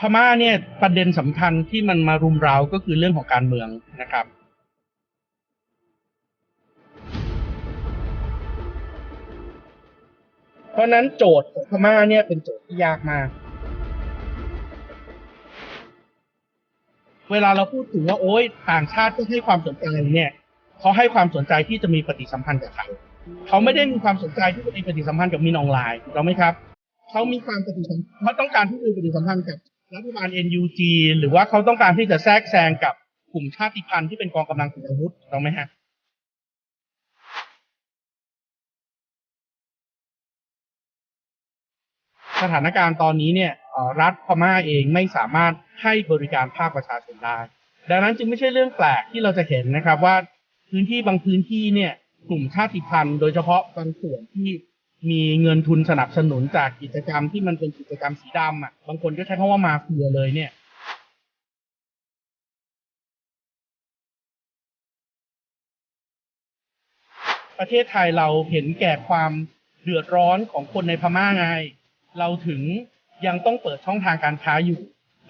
พม่าเนี่ยประเด็นสำคัญที่มันมารุมเราก็คือเรื่องของการเมืองนะครับ เพราะนั้นโจทย์ของพม่าเนี่ยเป็นโจทย์ที่ยากมาก เวลาเราพูดถึงว่าโอ๊ยต่างชาติก็ให้ความสนใจเนี่ยเขาให้ความสนใจที่จะมีปฏิสัมพันธ์กับเขาเขาไม่ได้มีความสนใจที่จะมีปฏิสัมพันธ์กับมินออนไลน์ถูกต้องไหมครับเขามีความปฏิสัมพันธ์เขาต้องการที่จะมีปฏิสัมพันธ์กับ รัฐบาล NUG หรือว่าเขาต้องการที่จะแทรกแซงกับกลุ่มชาติพันธุ์ที่เป็นกองกำลังติดอาวุธถูกต้องไหมฮะสถานการณ์ตอนนี้เนี่ยรัฐพม่าเองไม่สามารถให้บริการภาคประชาชนได้ ดังนั้นจึงไม่ใช่เรื่องแปลกที่เราจะเห็นนะครับว่าพื้นที่บางพื้นที่เนี่ยกลุ่มชาติพันธุ์โดยเฉพาะบางส่วนที่ มีเงินทุนสนับสนุนจากกิจกรรมที่มันเป็นกิจกรรมสีดำอะ บางคนก็ใช้คำว่ามาเฟียเลยเนี่ยประเทศไทยเราเห็นแก่ความเดือดร้อนของคนในพม่าไง เราถึงยังต้องเปิดช่องทางการค้าอยู่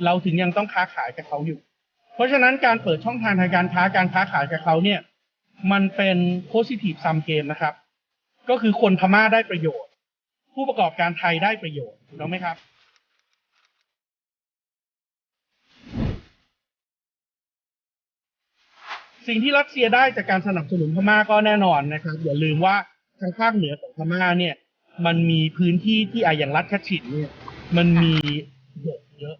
เราถึงยังต้องค้าขายกับเขาอยู่ เพราะฉะนั้นการเปิดช่องทางทางการค้าการค้าขายกับเขาเนี่ย มันเป็น positive sum game นะครับ ก็คือคนพม่าได้ประโยชน์ ผู้ประกอบการไทยได้ประโยชน์ถูกต้องไหมครับ สิ่งที่รัสเซียได้จากการสนับสนุนพม่าก็แน่นอนนะครับ อย่าลืมว่าทางภาคเหนือของพม่าเนี่ย มันมีพื้นที่ที่อะอย่างรัฐคัชฉินเนี่ย มันมีหกเยอะ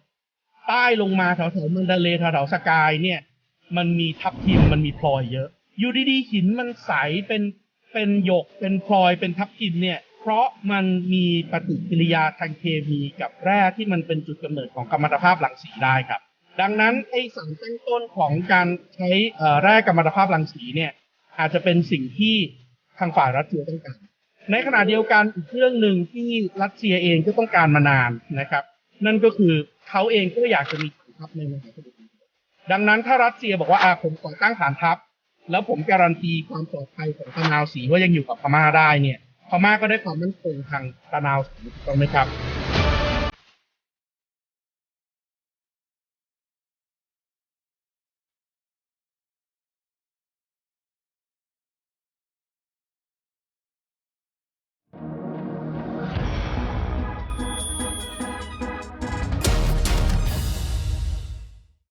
ใต้ลงมาแถวแถวๆมันดาเลแถวแถวๆสกายเนี่ย มันมีทับทิมมันมีพลอยเยอะ อยู่ดีๆหินมันใสเป็น เป็นหยกเป็นพลอยเป็นทับทิมเนี่ยเพราะมันมีปฏิกิริยาทางเคมีกับแร่ที่มันเป็นจุดกำเนิดของกัมมันตภาพรังสีได้ครับ ดังนั้นไอ้สารตั้งต้นของการใช้แร่กัมมันตภาพรังสีเนี่ยอาจจะเป็นสิ่งที่ทางฝ่ายรัสเซียต้องการ ในขณะเดียวกันอีกเรื่องหนึ่งที่รัสเซียเองก็ต้องการมานานนะครับ นั่นก็คือเขาเองก็อยากจะมีฐานทัพในมหาสมุทรอินเดียดังนั้นถ้ารัสเซียบอกว่าอาผมก่อตั้งฐานทัพ แล้วผมการันตีความปลอดภัยของตะนาวสีว่ายังอยู่กับพม่าได้เนี่ยพม่าก็ได้ความมั่นคงทางตะนาวสีถูกต้องไหมครับ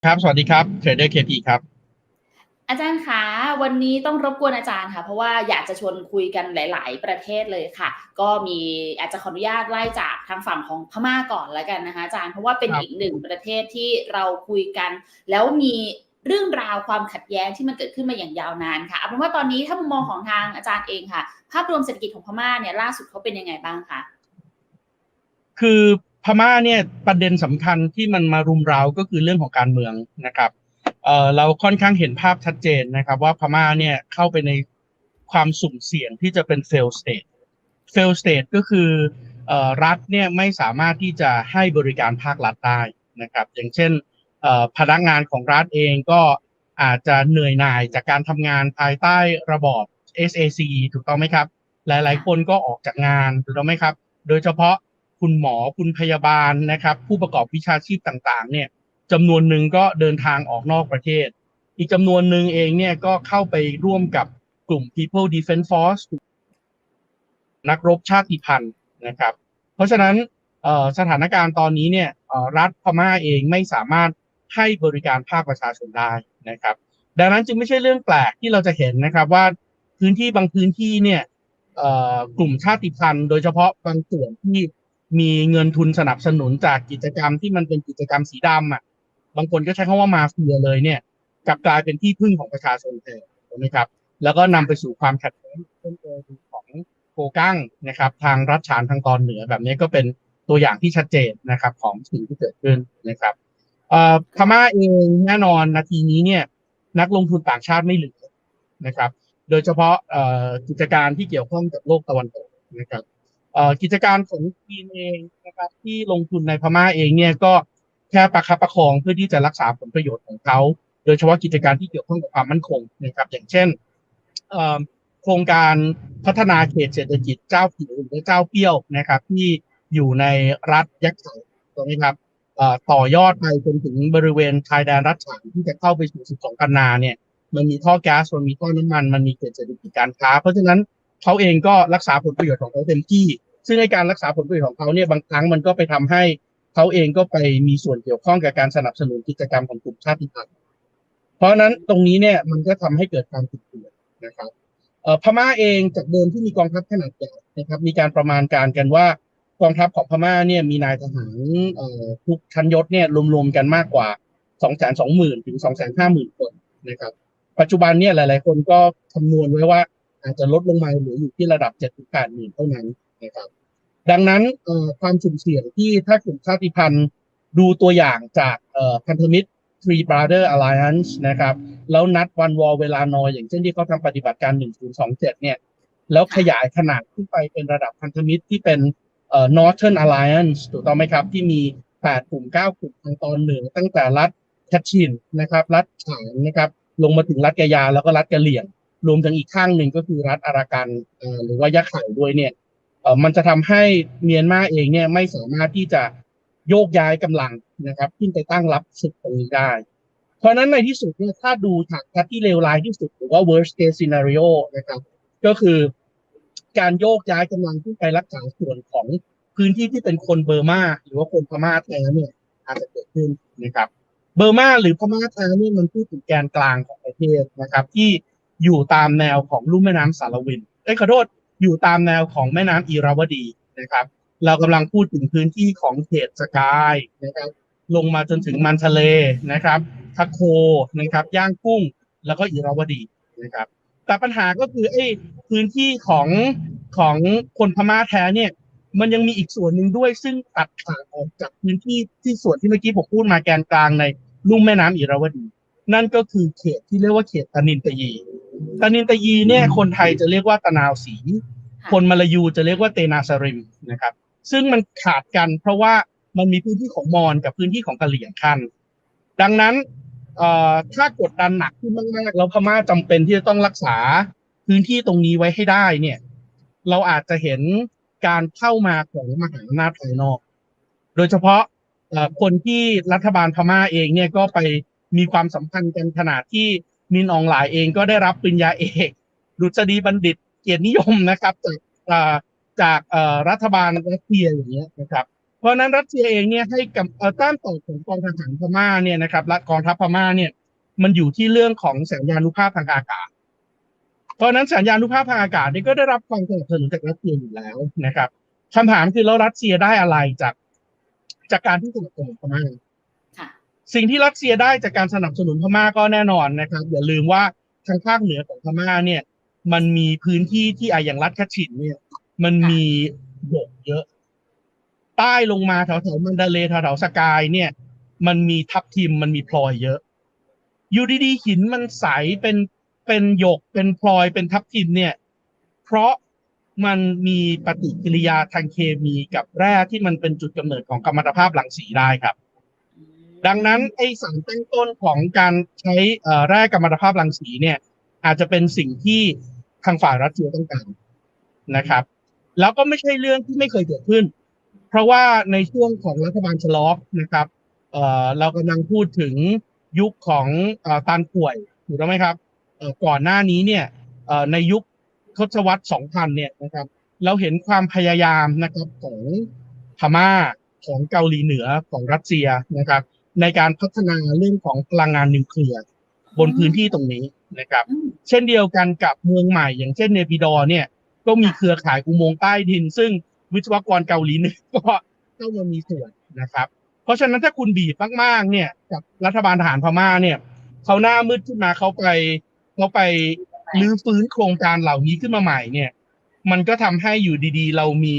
ครับ สวัสดีครับเทรดเดอร์เคพีครับ อาจารย์คะ วันนี้ต้องรบกวนอาจารย์ค่ะ เพราะว่าอยากจะชวนคุยกันหลาย ๆ ประเทศเลยค่ะ ก็มีอาจจะขออนุญาตไล่จากทางฝั่งของพม่าก่อนแล้วกันนะคะอาจารย์เพราะว่าเป็นอีกหนึ่งประเทศที่เราคุยกัน แล้วมีเรื่องราวความขัดแย้งที่มันเกิดขึ้นมาอย่างยาวนานค่ะเอาเป็นว่าตอนนี้ถ้ามุมมองของทางอาจารย์เองค่ะ ภาพรวมเศรษฐกิจของพม่าเนี่ยล่าสุดเขาเป็นยังไงบ้างคะคือพม่าเนี่ยประเด็นสำคัญที่มันมารุมเร้าก็คือเรื่องของการเมืองนะครับ เราค่อนข้างเห็นภาพชัดเจนนะครับ ว่าพม่าเนี่ยเข้าไปในความสุ่มเสี่ยงที่จะเป็น fail state fail state ก็คืออรัฐเนี่ยไม่สามารถที่จะให้บริการภาครัฐได้นะครับ อย่างเช่นพนักงานของรัฐเองก็อาจจะเหนื่อยหน่ายจากการทำงานภายใต้ระบอบ SAC ถูกต้องไหมครับ หลายๆ คนก็ออกจากงานถูกต้องไหมครับ โดยเฉพาะคุณหมอคุณพยาบาลนะครับ ผู้ประกอบวิชาชีพต่างๆ เนี่ย จำนวนหนึ่งก็เดินทางออกนอกประเทศ อีกจำนวนหนึ่งเองเนี่ยก็เข้าไปร่วมกับกลุ่ม People Defense Force นักรบชาติพันธุ์นะครับ เพราะฉะนั้นสถานการณ์ตอนนี้เนี่ยรัฐพม่าเองไม่สามารถให้บริการภาคประชาชนได้นะครับ ดังนั้นจึงไม่ใช่เรื่องแปลกที่เราจะเห็นนะครับว่าพื้นที่บางพื้นที่เนี่ยกลุ่มชาติพันธุ์ โดยเฉพาะบางส่วนที่มีเงินทุนสนับสนุนจากกิจกรรมที่มันเป็นกิจกรรมสีดำอะ บางคนก็ใช้คำว่ามาเฟียเลยเนี่ยกลับกลายเป็นที่พึ่งของประชาชนแทนถูกไหมครับ แล้วก็นำไปสู่ความขัดแย้งเพิ่มเติมของโกกั้งนะครับ ทางรัฐฉานทางตอนเหนือแบบนี้ก็เป็นตัวอย่างที่ชัดเจนนะครับของสิ่งที่เกิดขึ้นนะครับพม่าเองแน่นอนนาทีนี้เนี่ยนักลงทุนต่างชาติไม่เหลือนะครับ โดยเฉพาะกิจการที่เกี่ยวข้องกับโลกตะวันตกนะครับกิจการของจีนเองนะครับที่ลงทุนในพม่าเองเนี่ยก็ แค่ประคับประคองเพื่อที่จะรักษาผลประโยชน์ของเขา โดยเฉพาะกิจการที่เกี่ยวข้องกับความมั่นคงนะครับ อย่างเช่นโครงการพัฒนาเขตเศรษฐกิจเจ้าผิวหรือเจ้าเปี้ยวนะครับ ที่อยู่ในรัฐยักษ์ใสถูกไหมครับต่อยอดไปจนถึงบริเวณชายแดนรัฐฉานที่จะเข้าไปสู่12กันนาเนี่ย มันมีท่อแก๊สมันมีท่อน้ำมัน มันมีเขตเศรษฐกิจการค้า เพราะฉะนั้นเขาเองก็รักษาผลประโยชน์ของเขาเต็มที่ ซึ่งในการรักษาผลประโยชน์ของเขาเนี่ยบางครั้งมันก็ไปทำให้ เขาเองก็ไปมีส่วนเกี่ยวข้องกับการสนับสนุนกิจกรรมของกลุ่มชาติพันธุ์เพราะนั้นตรงนี้เนี่ยมันก็ทำให้เกิดความผิดเปลี่ยนนะครับพม่าเองจากเดิมที่มีกองทัพขนาดใหญ่นะครับ มีการประมาณการกันว่ากองทัพของพม่าเนี่ยมีนายทหารทุกชั้นยศเนี่ยรวมๆกันมากกว่า2 2 0 0 0 0ถึง2 5 0 0 0 0คนนะครับ ปัจจุบันเนี่ยหลาย ๆ คนก็คำนวณไว้ว่าอาจจะลดลงมาเหลืออยู่ที่ระดับ7ถึง8หมื่นเท่านั้นนะครับ ดังนั้นความสุ่มเสี่ยงที่ถ้ากลุ่มชาติพันธุ์ดูตัวอย่างจากพันธมิตร Three Brother Alliance นะครับ แล้วนัดวันวอลเวลานอยอย่างเช่นที่เขาทำปฏิบัติการ 1027 เนี่ย แล้วขยายขนาดขึ้นไปเป็นระดับพันธมิตรที่เป็น Northern Alliance ถูกต้องไหมครับ ที่มี 8 กลุ่ม 9 กลุ่มทางตอนเหนือตั้งแต่รัฐแคชชินนะครับ รัฐฉานนะครับ ลงมาถึงรัฐกะยาแล้วก็รัฐกะเหลี่ยง รวมถึงอีกข้างหนึ่งก็คือรัฐอารากันหรือว่ายะไข่ด้วยเนี่ย เอ่อมันจะทำให้เมียนมาเองเนี่ยไม่สามารถที่จะโยกย้ายกำลังนะครับขึ้นไปตั้งรับศึกตรงนี้ได้ เพราะนั้นในที่สุดเนี่ยถ้าดูฉากทัศที่เลวร้ายที่สุดหรือว่า worst case scenario นะครับ ก็คือการโยกย้ายกำลังขึ้นไปรักษาส่วนของพื้นที่ที่เป็นคนเบอร์มา หรือว่าคนพม่าแท้เนี่ยอาจจะเกิดขึ้นนะครับ เบอร์มาหรือพม่าแท้เนี่ยมันพูดถึงแกนกลางของประเทศนะครับ ที่อยู่ตามแนวของลุ่มแม่น้ำสารวินเอ้ยขอโทษ อยู่ตามแนวของแม่น้ำอีราวดีนะครับ เรากำลังพูดถึงพื้นที่ของเขตสกายนะครับ ลงมาจนถึงมันทะเลนะครับทักโคนะครับ ย่างกุ้ง แล้วก็อีราวดีนะครับ แต่ปัญหาก็คือไอ้พื้นที่ของของคนพม่าแท้เนี่ย มันยังมีอีกส่วนหนึ่งด้วยซึ่งตัดขาดออกจากพื้นที่ที่ส่วนที่เมื่อกี้ผมพูดมาแกนกลางในลุ่มแม่น้ำอิราวดี นั่นก็คือเขตที่เรียกว่าเขตตานินตยี ตานินตะยีเนี่ยคนไทยจะเรียกว่าตะนาวสี คนมาลายูจะเรียกว่าเตนาสริมนะครับ ซึ่งมันขาดกันเพราะว่ามันมีพื้นที่ของมอญกับพื้นที่ของกะเหรี่ยงขั้นดังนั้นเอ่อถ้ากดดันหนักขึ้นมากๆแล้วพม่าจำเป็นที่จะต้องรักษาพื้นที่ตรงนี้ไว้ให้ได้เนี่ย เราอาจจะเห็นการเข้ามาของมหาอำนาจภายนอก โดยเฉพาะเอ่อคนที่รัฐบาลพม่าเองเนี่ยก็ไปมีความสัมพันธ์กันขนาดที่ มินอองหลายเองก็ได้รับปริญญาเอกดุษฎีบัณฑิตเกียรตินิยมนะครับจากจากรัฐบาลรัสเซียอย่างเงี้ยนะครับ เพราะนั้นรัสเซียเองเนี่ยให้กับต้านต่อของกองทหารพม่าเนี่ยนะครับและกองทัพพม่าเนี่ยมันอยู่ที่เรื่องของสัญญานุภาพทางอากาศ เพราะนั้นสัญญานุภาพทางอากาศนี่ก็ได้รับความสนับสนุนจากรัสเซียอยู่แล้วนะครับคำถามคือแล้วรัสเซียได้อะไรจาก จากการที่สนับสนุนพม่า สิ่งที่รัสเซียได้จากการสนับสนุนพม่าก็แน่นอนนะครับอย่าลืมว่าทางภาคเหนือของพม่าเนี่ย มันมีพื้นที่ที่อาอย่างรัฐคชชินเนี่ย มันมีบกเยอะ ใต้ลงมาแถวแถวๆมันดาเลแถวแถวๆสกายเนี่ย มันมีทับทิมมันมีพลอยเยอะ อยู่ดีๆหินมันใสเป็นเป็นหยกเป็นพลอยเป็นทับทิมเนี่ย เพราะมันมีปฏิกิริยาทางเคมีกับแร่ที่มันเป็นจุดกำเนิดของกัมมันตภาพรังสีได้ครับ ดังนั้นไอ้สารตั้งต้นของการใช้เอ่อแร่กัมมันตภาพรังสีเนี่ย อาจจะเป็นสิ่งที่ทางฝ่ายรัสเซียต้องการนะครับ แล้วก็ไม่ใช่เรื่องที่ไม่เคยเกิดขึ้น เพราะว่าในช่วงของรัฐบาลชลอฟนะครับเอ่อเรากำลังพูดถึงยุคของเอ่อตันป่วยถูกต้องไหมครับเอ่อก่อนหน้านี้เนี่ยเอ่อในยุคทศวรรษ 2000 เนี่ยนะครับ เราเห็นความพยายามนะครับของพม่าของเกาหลีเหนือของรัสเซียนะครับ ในการพัฒนาเรื่องของพลังงานนิวเคลียร์บนพื้นที่ตรงนี้นะครับอืมเช่นเดียวกันกับเมืองใหม่ อย่างเช่นเนปิดอร์เนี่ยก็มีเครือข่ายอุโมงค์ใต้ดิน ซึ่งวิศวกรเกาหลีเหนือก็เข้ามามีส่วนนะครับ เพราะฉะนั้นถ้าคุณบีบมากๆเนี่ยกับรัฐบาลทหารพม่าเนี่ยเขาหน้ามืดขึ้นมาเขาไปเขาไปรื้อฟื้นโครงการเหล่านี้ขึ้นมาใหม่เนี่ย มันก็ทำให้อยู่ดีๆ เรามี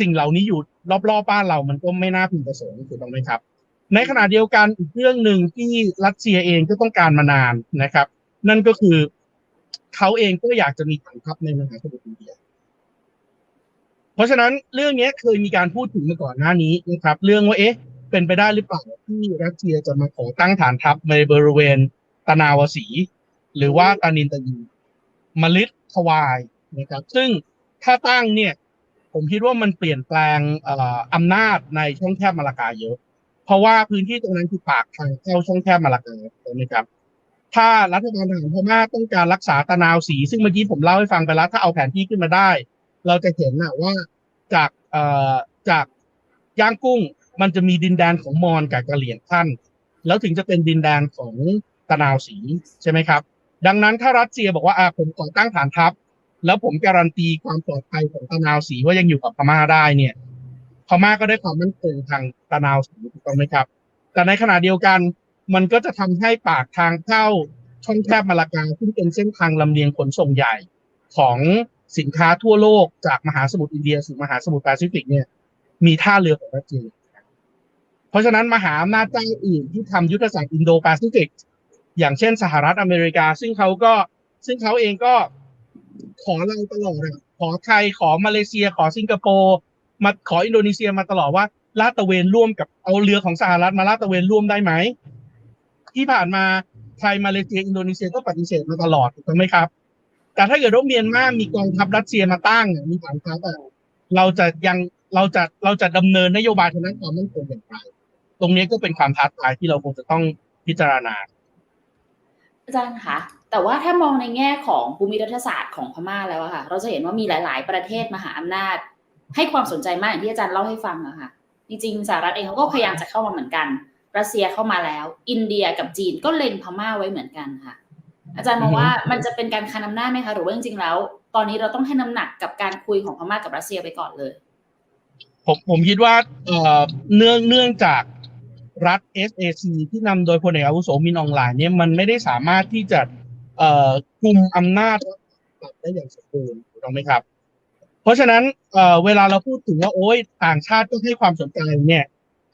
สิ่งเหล่านี้อยู่รอบๆบ้านเรามันก็ไม่น่าพึงประสงค์ถูกต้องไหมครับ ในขณะเดียวกันอีกเรื่องหนึ่งที่รัสเซียเองก็ต้องการมานานนะครับ นั่นก็คือเขาเองก็อยากจะมีฐานทัพในมหาสมุทรอินเดีย เพราะฉะนั้นเรื่องนี้เคยมีการพูดถึงมาก่อนหน้านี้นะครับ เรื่องว่าเอ๊ะ เป็นไปได้หรือเปล่าที่รัสเซียจะมาขอตั้งฐานทัพในบริเวณตนาวสี หรือว่าตานินตะยีมลิดทวายนะครับ ซึ่งถ้าตั้งเนี่ย ผมคิดว่ามันเปลี่ยนแปลงเอ่ออำนาจในช่องแคบมาลากาเยอะ เพราะว่าพื้นที่ตรงนั้นคือปากทางเข้าช่องแคบมาลากาถูกไหมครับ ถ้ารัฐบาลทหารพม่าต้องการรักษาตะนาวสี ซึ่งเมื่อกี้ผมเล่าให้ฟังไปแล้ว ถ้าเอาแผนที่ขึ้นมาได้ เราจะเห็นนะว่าจากเอ่อจากย่างกุ้งมันจะมีดินแดนของมอญกับกะเหรี่ยงท่าน แล้วถึงจะเป็นดินแดนของตะนาวสีใช่ไหมครับ ดังนั้นถ้ารัสเซียบอกว่าอาผมก่อตั้งฐานทัพ แล้วผมการันตีความปลอดภัยของตะนาวสีว่ายังอยู่กับพม่าได้เนี่ย พม่าก็ได้ความมั่นคงทางตะนาวสีถูกต้องไหมครับ แต่ในขณะเดียวกันมันก็จะทำให้ปากทางเข้าช่องแคบมาลากาซึ่งเป็นเส้นทางลำเลียงขนส่งใหญ่ของสินค้าทั่วโลกจากมหาสมุทรอินเดียสู่มหาสมุทรแปซิฟิกเนี่ยมีท่าเรือของรัสเซียเพราะฉะนั้นมหาอำนาจเจ้าอื่นที่ทำยุทธศาสตร์อินโดแปซิฟิกอย่างเช่นสหรัฐอเมริกา ซึ่งเขาก็ซึ่งเขาเองก็ขอเราตลอดอะขอไทยขอมาเลเซีย ขอสิงคโปร์ มาขออินโดนีเซียมาตลอดว่าลาดตะเวนร่วมกับเอาเรือของสหรัฐมาลาดตะเวนร่วมได้ไหมที่ผ่านมาไทยมาเลเซียอินโดนีเซียก็ปฏิเสธมาตลอดถูกไหมครับ แต่ถ้าเกิดว่าเมียนมามีกองทัพรัสเซียมาตั้งมีฐานทัพอะเราจะยังเราจะเราจะดำเนินนโยบายทางด้านความมั่นคงอย่างไร ตรงนี้ก็เป็นความท้าทายที่เราคงจะต้องพิจารณาอาจารย์คะแต่ว่าถ้ามองในแง่ของภูมิรัฐศาสตร์ของพม่าแล้วอะค่ะ เราจะเห็นว่ามีหลาย ๆ ประเทศมหาอำนาจ ให้ความสนใจมากอย่างที่อาจารย์เล่าให้ฟังอะค่ะ จริงๆสหรัฐเองเขาก็พยายามจะเข้ามาเหมือนกัน รัสเซียเข้ามาแล้ว อินเดียกับจีนก็เล็งพม่าไว้เหมือนกันค่ะ อาจารย์มองว่ามันจะเป็นการคานอำนาจไหมคะหรือว่าจริงๆแล้ว ตอนนี้เราต้องให้น้ำหนักกับการคุยของพม่ากับรัสเซียไปก่อนเลย ผมผมคิดว่าเอ่อเนื่องเนื่องจากรัฐ SAC ที่นำโดยพลเอกอาวุโสมินอองหลายเนี่ยมันไม่ได้สามารถที่จะเอ่อกุมอำนาจรัฐได้อย่างสมบูรณ์ถูกต้องไหมครับ เพราะฉะนั้นเอ่อเวลาเราพูดถึงว่าโอ้ยต่างชาติก็ให้ความสนใจเนี่ย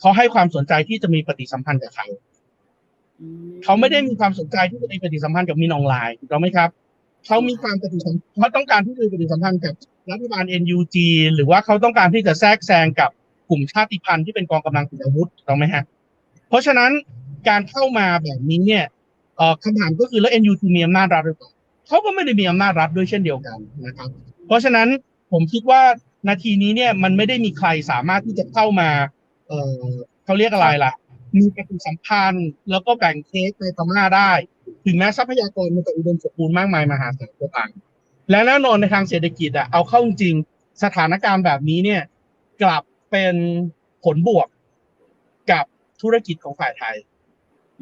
เขาให้ความสนใจที่จะมีปฏิสัมพันธ์กับใครเขาไม่ได้มีความสนใจที่จะมีปฏิสัมพันธ์กับมินออนไลน์ถูกต้องไหมครับเขามีความปฏิสัมพันธ์เขาต้องการที่จะมีปฏิสัมพันธ์กับรัฐบาล NUG หรือว่าเขาต้องการที่จะแทรกแซงกับกลุ่มชาติพันธุ์ที่เป็นกองกำลังติดอาวุธถูกต้องไหมฮะเพราะฉะนั้นการเข้ามาแบบนี้เนี่ยเอ่อคำถามก็คือแล้ว NUG มีอำนาจรัฐหรือเปล่าเขาก็ไม่ได้มีอำนาจรัฐด้วยเช่นเดียวกันนะครับ เพราะฉะนั้น ผมคิดว่านาทีนี้เนี่ยมันไม่ได้มีใครสามารถที่จะเข้ามา เอ่อเขาเรียกอะไรล่ะ มีปฏิสัมพันธ์ แล้วก็แบ่งเค้กในพม่าได้ ถึงแม้ทรัพยากรมันจะอุดมสมบูรณ์มากมายมหาศาลก็ตามและแน่นอนในทางเศรษฐกิจอะเอาเข้าจริงๆสถานการณ์แบบนี้เนี่ย กลับเป็นผลบวกกับธุรกิจของฝ่ายไทย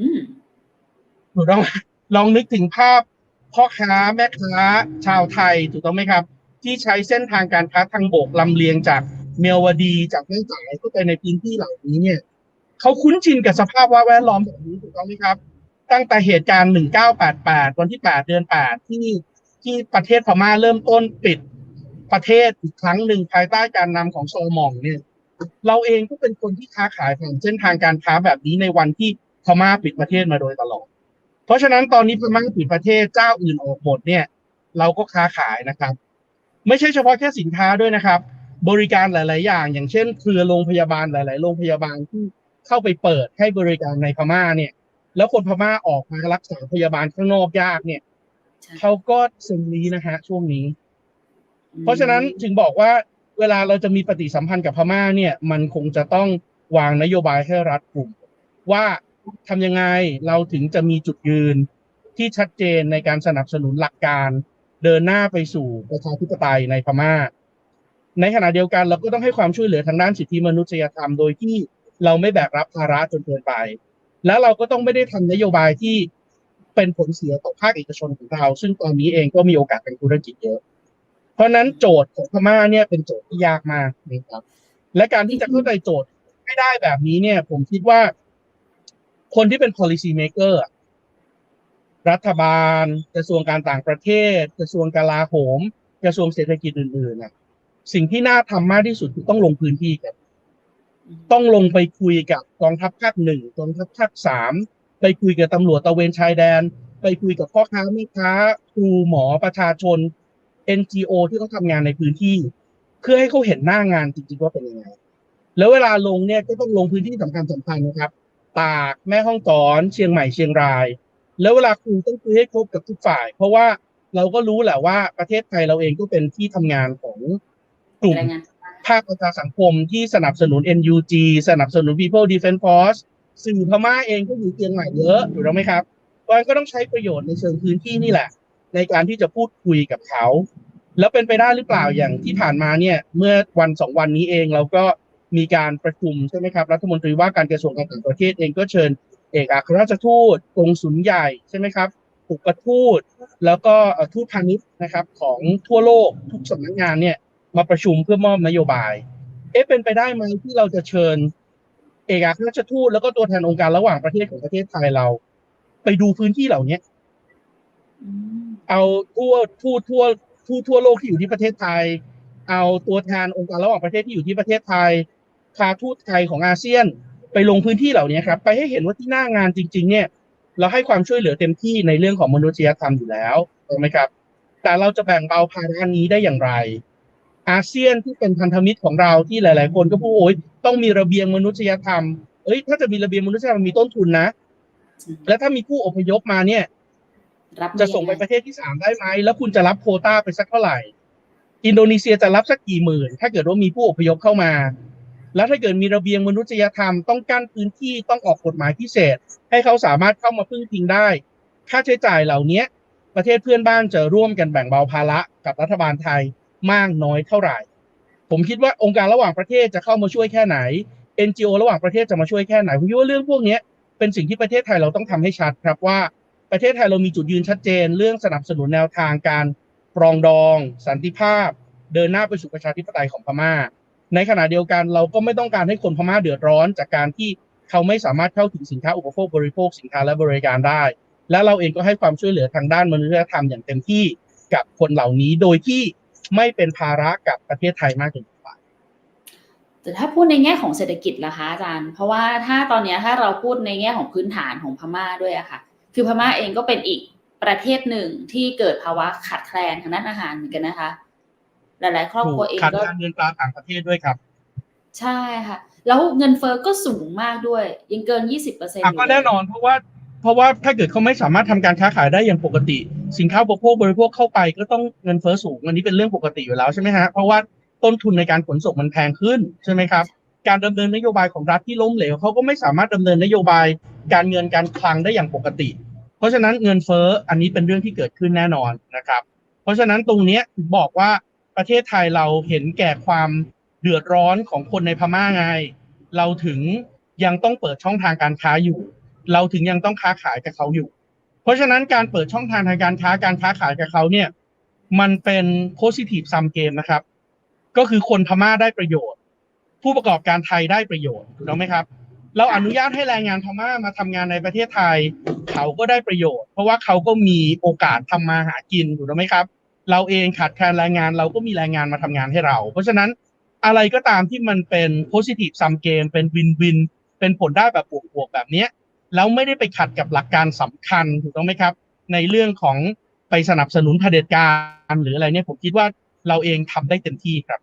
อืมถูกต้องไหมลองนึกถึงภาพพ่อค้าแม่ค้าชาวไทยถูกต้องไหมครับ ที่ใช้เส้นทางการค้าทางบกลำเลียงจากเมียวดีจากแม่สายเข้าไปในพื้นที่เหล่านี้เนี่ยเขาคุ้นชินกับสภาพว่าแวดล้อมแบบนี้ถูกต้องไหมครับ ตั้งแต่เหตุการณ์ 1988 วันที่ 8 เดือน 8 ที่ที่ประเทศพม่าเริ่มต้นปิดประเทศอีกครั้งหนึ่งภายใต้การนำของโซมองเนี่ย เราเองก็เป็นคนที่ค้าขายผ่านเส้นทางการค้าแบบนี้ในวันที่พม่าปิดประเทศมาโดยตลอด เพราะฉะนั้นตอนนี้พม่าปิดประเทศเจ้าอื่นออกหมดเนี่ย เราก็ค้าขายนะครับ ไม่ใช่เฉพาะแค่สินค้าด้วยนะครับ บริการหลาย ๆ อย่าง อย่างเช่นเครือโรงพยาบาลหลาย ๆ โรงพยาบาลที่เข้าไปเปิดให้บริการในพม่าเนี่ย แล้วคนพม่าออกมารักษาพยาบาลข้างนอกยากเนี่ยใช่เขาก็ซึมนี้นะฮะช่วงนี้ เพราะฉะนั้นถึงบอกว่าเวลาเราจะมีปฏิสัมพันธ์กับพม่าเนี่ย มันคงจะต้องวางนโยบายให้รัดกลุ่ม ว่าทำยังไงเราถึงจะมีจุดยืนที่ชัดเจนในการสนับสนุนหลักการ เดินหน้าไปสู่ประชาธิปไตยในพม่า ในขณะเดียวกันเราก็ต้องให้ความช่วยเหลือทางด้านสิทธิมนุษยธรรมโดยที่เราไม่แบกรับภาระจนเกินไป แล้วเราก็ต้องไม่ได้ทำนโยบายที่เป็นผลเสียต่อภาคเอกชนของเรา ซึ่งตอนนี้เองก็มีโอกาสเป็นธุรกิจเยอะ เพราะนั้นโจทย์ของพม่าเนี่ยเป็นโจทย์ที่ยากมากนะครับ และการที่จะเข้าใจโจทย์ไม่ได้แบบนี้เนี่ย ผมคิดว่า คนที่เป็น policy maker รัฐบาล กระทรวงการต่างประเทศ กระทรวงกลาโหม กระทรวงเศรษฐกิจอื่นๆนะสิ่งที่น่าทำมากที่สุดคือต้องลงพื้นที่กัน ต้องลงไปคุยกับกองทัพภาคหนึ่งกองทัพภาคสามไปคุยกับตำรวจตะเวนชายแดน ไปคุยกับพ่อค้าแม่ค้าครูหมอประชาชน NGO ที่เขาทำงานในพื้นที่ เพื่อให้เขาเห็นหน้างานจริงๆว่าเป็นยังไง แล้วเวลาลงเนี่ยก็ต้องลงพื้นที่สำคัญสำคัญนะครับ ตากแม่ห้องสอน เชียงใหม่เชียงราย แล้วเวลาคุยต้องคุยให้ครบกับทุกฝ่าย เพราะว่าเราก็รู้แหละว่าประเทศไทยเราเองก็เป็นที่ทำงานของกลุ่มแรงงานภาคประชาสังคมที่สนับสนุน NUG สนับสนุน People Defense Force สื่อพม่าเองก็อยู่เชียงใหม่เยอะถูกต้องไหมครับเพราะฉะนั้นก็ต้องใช้ประโยชน์ในเชิงพื้นที่นี่แหละ ในการที่จะพูดคุยกับเขา แล้วเป็นไปได้หรือเปล่าอย่างที่ผ่านมาเนี่ย เมื่อวันสองวันนี้เองเราก็มีการประชุมใช่ไหมครับรัฐมนตรีว่าการกระทรวงการต่างประเทศเองก็เชิญ เอกอัครราชทูตกงสุลใหญ่ใช่ไหมครับอุปทูตแล้วก็เอ่อทูตพาณิชย์นะครับของทั่วโลกทุกสำนักงานเนี่ยมาประชุมเพื่อมอบนโยบาย เอ๊ะเป็นไปได้ไหมที่เราจะเชิญ เอกอัครราชทูตแล้วก็ตัวแทนองค์การระหว่างประเทศของประเทศไทยเรา ไปดูพื้นที่เหล่านี้อืมเอาทั่วทั่วทั่วทั่วทั่วโลกที่อยู่ที่ประเทศไทย เอาตัวแทนองค์การระหว่างประเทศที่อยู่ที่ประเทศไทยพาทูตไทยของอาเซียน ไปลงพื้นที่เหล่านี้ครับ ไปให้เห็นว่าที่หน้างานจริง ๆ เนี่ย เราให้ความช่วยเหลือเต็มที่ในเรื่องของมนุษยธรรมอยู่แล้วถูกไหมครับ แต่เราจะแบ่งเบาภาระนี้ได้อย่างไร อาเซียนที่เป็นพันธมิตรของเราที่หลาย ๆ คนก็พูดโอ้ยต้องมีระเบียงมนุษยธรรมเอ้ยถ้าจะมีระเบียงมนุษยธรรมมันมีต้นทุนนะ แล้วถ้ามีผู้อพยพมาเนี่ยรับจะส่งไปประเทศที่สามได้ไหม แล้วคุณจะรับโควต้าไปสักเท่าไหร่ อินโดนีเซียจะรับสักกี่หมื่น ถ้าเกิดว่ามีผู้อพยพเข้ามา แล้วถ้าเกิดมีระเบียงมนุษยธรรมต้องกั้นพื้นที่ต้องออกกฎหมายพิเศษ ให้เขาสามารถเข้ามาพึ่งพิงได้ ค่าใช้จ่ายเหล่านี้ประเทศเพื่อนบ้านจะร่วมกันแบ่งเบาภาระกับรัฐบาลไทยมากน้อยเท่าไหร่ ผมคิดว่าองค์การระหว่างประเทศจะเข้ามาช่วยแค่ไหน NGO ระหว่างประเทศจะมาช่วยแค่ไหนผมคิดว่าเรื่องพวกนี้เป็นสิ่งที่ประเทศไทยเราต้องทำให้ชัดครับว่าประเทศไทยเรามีจุดยืนชัดเจน เรื่องสนับสนุนแนวทางการปรองดอง สันติภาพ เดินหน้าไปสู่ประชาธิปไตยของพม่า ในขณะเดียวกันเราก็ไม่ต้องการให้คนพม่าเดือดร้อน จากการที่เขาไม่สามารถเข้าถึงสินค้าอุปโภคบริโภคสินค้าและบริการได้ และเราเองก็ให้ความช่วยเหลือทางด้านมนุษยธรรมอย่างเต็มที่กับคนเหล่านี้โดยที่ไม่เป็นภาระกับประเทศไทยมากเกินไปแต่ถ้าพูดในแง่ของเศรษฐกิจล่ะคะอาจารย์ เพราะว่าถ้าตอนนี้ถ้าเราพูดในแง่ของพื้นฐานของพม่าด้วยอะค่ะ คือพม่าเองก็เป็นอีกประเทศหนึ่งที่เกิดภาวะขาดแคลนทางด้านอาหารเหมือนกันนะคะ หลาย ๆ ครอบครัวเองขาดก็การเงินตราต่างประเทศด้วยครับ ใช่ค่ะ แล้วเงินเฟ้อก็สูงมากด้วย ยังเกิน20%ออะยู่ก็เลยแน่นอนเพราะว่าเพราะว่าถ้าเกิดเขาไม่สามารถทำการค้าขายได้อย่างปกติ สินค้าอุปโภคบริโภคเข้าไปก็ต้องเงินเฟ้อสูงอันนี้เป็นเรื่องปกติอยู่แล้วใช่ไหมฮะเพราะว่าต้นทุนในการขนส่งมันแพงขึ้นใช่ไหมครับการดำเนินนโยบายของรัฐที่ล้มเหลวเขาก็ไม่สามารถดำเนินนโยบายการเงินการคลังได้อย่างปกติ เพราะฉะนั้นเงินเฟ้ออันนี้เป็นเรื่องที่เกิดขึ้นแน่นอนนะครับ เพราะฉะนั้นตรงเนี้ยถึงบอกว่า ประเทศไทยเราเห็นแก่ความเดือดร้อนของคนในพม่าไง เราถึงยังต้องเปิดช่องทางการค้าอยู่ เราถึงยังต้องค้าขายกับเขาอยู่ เพราะฉะนั้นการเปิดช่องทางทางการค้าการค้าขายกับเขาเนี่ยมันเป็น positive sum game นะครับ ก็คือคนพม่าได้ประโยชน์ ผู้ประกอบการไทยได้ประโยชน์ถูกไหมครับ เราอนุญาตให้แรงงานพม่ามาทำงานในประเทศไทย เขาก็ได้ประโยชน์ เพราะว่าเขาก็มีโอกาสทำมาหากินถูกไหมครับ เราเองขาดแคลนแรงงานเราก็มีแรงงานมาทำงานให้เรา เพราะฉะนั้นอะไรก็ตามที่มันเป็น positive sum game เป็น win win เป็นผลได้แบบบวกๆแบบเนี้ยแล้วไม่ได้ไปขัดกับหลักการสำคัญถูกต้องไหมครับ ในเรื่องของไปสนับสนุนเผด็จการหรืออะไรเนี่ยผมคิดว่าเราเองทำได้เต็มที่ครับ